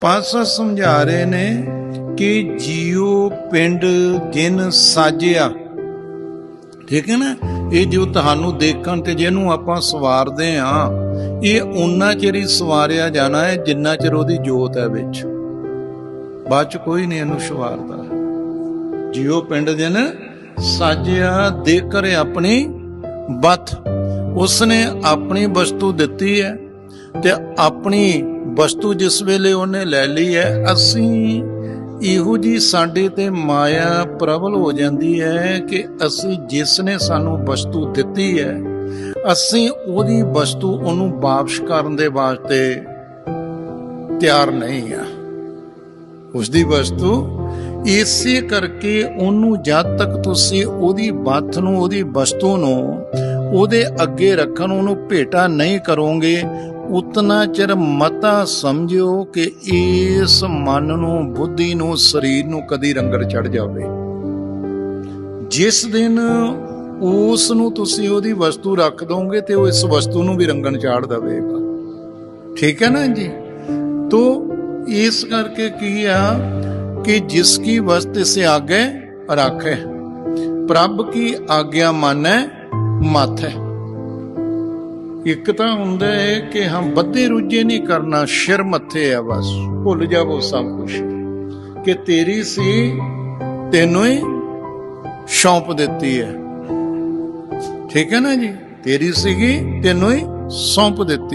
ਪਾਸਾ ਸਮਝਾ ਰਹੇ ਨੇ ਕਿ ਜੀਉ ਪਿੰਡ ਜਿਨ ਸਾਜਿਆ। ਠੀਕ ਹੈ ਨਾ? ਇਹ ਜੋ ਤੁਹਾਨੂੰ ਦੇਖਣ ਤੇ ਜਿਹਨੂੰ ਆਪਾਂ ਸਵਾਰਦੇ ਆ ਇਹ ਉਨਾ ਚਿਰ ਹੀ ਸਵਾਰਿਆ ਜਾਣਾ ਹੈ ਜਿੰਨਾ ਚਿਰ ਉਹਦੀ ਜੋਤ ਹੈ ਵਿੱਚ। ਬਾਅਦ ਚ ਕੋਈ ਨਹੀਂ ਇਹਨੂੰ ਸਵਾਰਦਾ। ਜੀਉ ਪਿੰਡ ਜਿਨ ਸਾਜਿਆ ਦੇ ਕਰ ਆਪਣੀ ਬਤ। ਉਸਨੇ ਆਪਣੀ ਵਸਤੂ ਦਿੱਤੀ ਹੈ। ਤੇ ਆਪਣੀ ਵਸਤੂ ਜਿਸ ਵੇਲੇ ਉਹਨੇ ਲੈ ਲਈ ਹੈ, ਅਸੀਂ ਇਹੋ ਜੀ ਸਾਡੇ ਤੇ ਮਾਇਆ ਪ੍ਰਬਲ ਹੋ ਜਾਂਦੀ ਹੈ ਕਿ ਅਸੀਂ ਜਿਸ ਨੇ ਸਾਨੂੰ ਵਸਤੂ ਦਿੱਤੀ ਹੈ, ਅਸੀਂ ਉਹਦੀ ਵਸਤੂ ਉਹਨੂੰ ਵਾਪਸ ਕਰਨ ਦੇ ਵਾਸਤੇ ਤਿਆਰ ਨਹੀਂ ਆ ਉਸ ਦੀ ਵਸਤੂ ਇਸੇ ਕਰਕੇ ਉਹਨੂੰ ਜਦ ਤੱਕ ਤੁਸੀਂ ਉਹਦੀ ਬਾਤ ਨੂੰ, ਉਹਦੀ ਵਸਤੂ ਨੂੰ ਉਹਦੇ ਅੱਗੇ ਰੱਖਣ, ਉਹਨੂੰ ਭੇਟਾ ਨਹੀਂ ਕਰੋਗੇ ਉਤਨਾ ਚਿਰ ਮਤਾ ਸਮਝਿਓ ਕਿ ਇਸ ਮਨ ਨੂੰ, ਬੁੱਧੀ ਨੂੰ, ਸਰੀਰ ਨੂੰ ਕਦੀ ਰੰਗੜ ਚੜ ਜਾਵੇ। ਜਿਸ ਦਿਨ ਉਸ ਨੂੰ ਤੁਸੀਂ ਉਹਦੀ ਵਸਤੂ ਰੱਖ ਦੋਗੇ ਤੇ ਉਹ ਇਸ ਵਸਤੂ ਨੂੰ ਵੀ ਰੰਗਣ ਚਾੜ ਦੇਵੇਗਾ। ਠੀਕ ਹੈ ਨਾ ਜੀ? ਤੋ ਇਸ ਕਰਕੇ ਕੀ ਆ ਕਿ ਜਿਸ ਕੀ ਵਸਤ ਸੇ ਆਗੇ ਰੱਖੇ, ਪ੍ਰਭ ਕੀ ਆਗਿਆ ਮਾਨੈ, ਮਾਥੈ ਇੱਕ ਤਾਂ ਹੁੰਦਾ ਹੈ ਕਿ ਹਮ ਬੱਧੇ ਰੁੱਝੇ ਨਹੀਂ ਕਰਨਾ ਸ਼ਿਰ ਮੱਥੇ ਆ ਬਸ। ਭੁੱਲ ਜਾਵੋ ਸਭ ਕੁਝ ਕਿ ਤੇਰੀ ਸੀ, ਤੈਨੂੰ ਹੀ ਸੌਂਪ ਦਿੱਤੀ ਹੈ। ਠੀਕ ਹੈ ਨਾ ਜੀ? ਤੇਰੀ ਸੀਗੀ, ਤੈਨੂੰ ਹੀ ਸੌਂਪ ਦਿੱਤੀ।